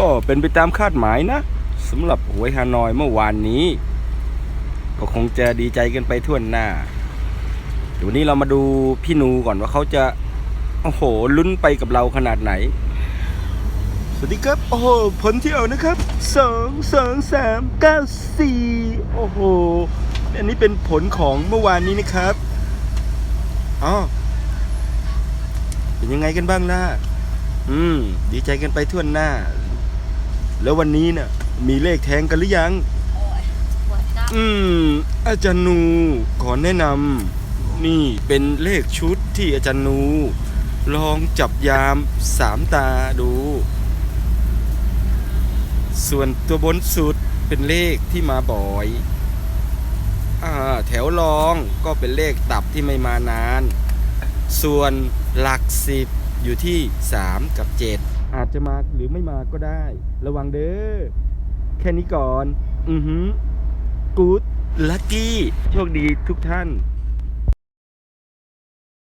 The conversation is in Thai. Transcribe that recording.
ก็เป็นไปตามคาดหมายนะสำหรับหวยฮานอยเมื่อวานนี้ ก็คงจะดีใจกันไปทั่วหน้าเดี๋ยวนนี้เรามาดูพี่นูก่อนว่าเขาจะโอ้โหลุ้นไปกับเราขนาดไหน สวัสดีครับ โอ้โหผลที่ออกนะครับสองสองสามเก้าสี่โอ้โห อันนี้เป็นผลของเมื่อวานนี้นะครับอ๋อเป็นยังไงกันบ้างล่ะ อืม ดีใจกันไปทั่วหน้า แล้ววันนี้น่ะ มีเลขแทงกันหรือยัง โอ้ยปวดจ้าอืม อาจารย์นูขอแนะนำนี่เป็นเลขชุดที่อาจารย์นู ลองจับยามสามตาดู ส่วนตัวบนสุดเป็นเลขที่มาบ่อย อ่า แถวรองก็เป็นเลขตับที่ไม่มานาน ส่วนหลักสิบ อยู่ที่ 3 กับ 7 อาจจะมาหรือไม่มาก็ได้ ระวังเด้อ แค่นี้ก่อน อือหือกู๊ดลัคกี้ โชคดีทุกท่าน